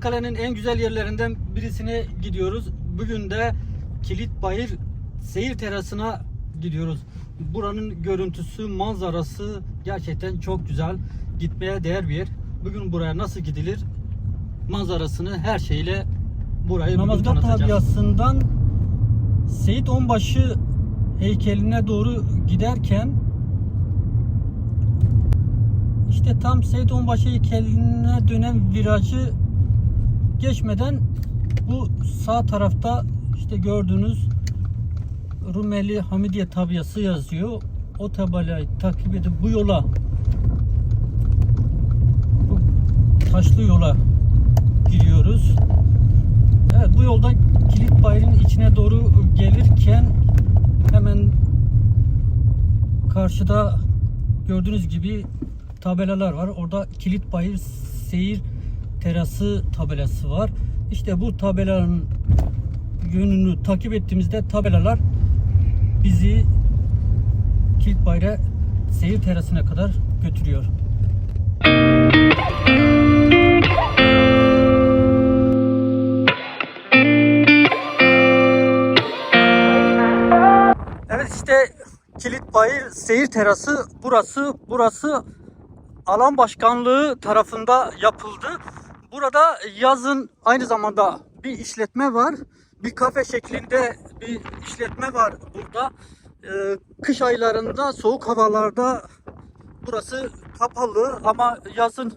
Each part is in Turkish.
Çanakkale'nin en güzel yerlerinden birisine gidiyoruz. Bugün de Kilitbayır seyir terasına gidiyoruz. Buranın görüntüsü, manzarası gerçekten çok güzel. Gitmeye değer bir yer. Bugün buraya nasıl gidilir? Manzarasını her şeyle burayı tanıtacağız. tabiasından Seyit Onbaşı heykeline doğru giderken işte tam Seyit Onbaşı heykeline dönen virajı geçmeden bu sağ tarafta işte gördüğünüz Rumeli Hamidiye tabiası yazıyor. O tabelayı takip edip bu yola bu taşlı yola giriyoruz. Evet bu yoldan Kilit Bayır'ın içine doğru gelirken hemen karşıda gördüğünüz gibi tabelalar var. Orada Kilit Bayır Seyir Terası tabelası var. İşte bu tabelanın yönünü takip ettiğimizde tabelalar bizi Kilit Bayır'a seyir terasına kadar götürüyor. Evet işte Kilitbayır Seyir Terası burası. Burası alan başkanlığı tarafında yapıldı. Burada yazın aynı zamanda bir işletme var. Bir kafe şeklinde bir işletme var burada. Ee, kış aylarında soğuk havalarda burası kapalı ama yazın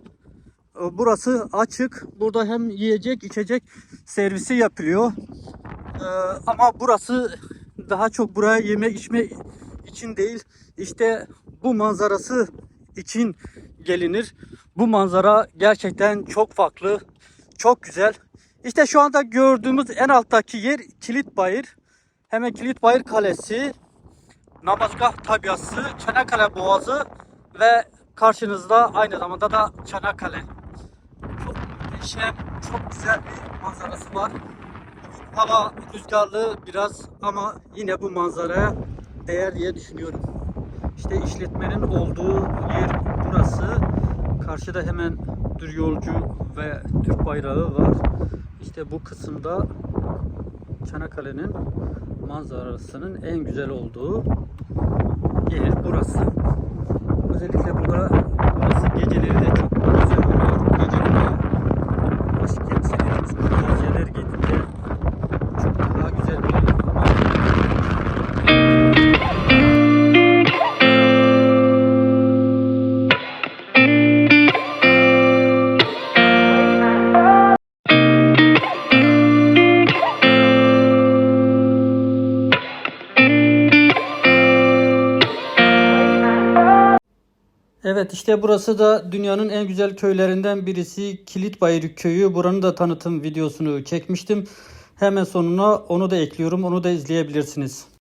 e, burası açık. Burada hem yiyecek içecek servisi yapılıyor. Ee, ama burası daha çok buraya yeme içme için değil. İşte bu manzarası için gelinir. Bu manzara gerçekten çok farklı, çok güzel. İşte şu anda gördüğümüz en alttaki yer Kilitbayır. Hemen Kilitbayır Kalesi, Namazgah tabiası, Çanakkale Boğazı ve karşınızda aynı zamanda da Çanakkale. Çok muhteşem, çok güzel bir manzarası var. Hava rüzgarlı biraz ama yine bu manzaraya değer diye düşünüyorum. İşte işletmenin olduğu yer burası. Karşıda hemen Dür Yolcu ve Türk bayrağı var. İşte bu kısımda Çanakkale'nin manzarasının en güzel olduğu yer burası. Özellikle burada Evet işte burası da dünyanın en güzel köylerinden birisi Kilitbayır köyü. Buranın da tanıtım videosunu çekmiştim. Hemen sonuna onu da ekliyorum. Onu da izleyebilirsiniz.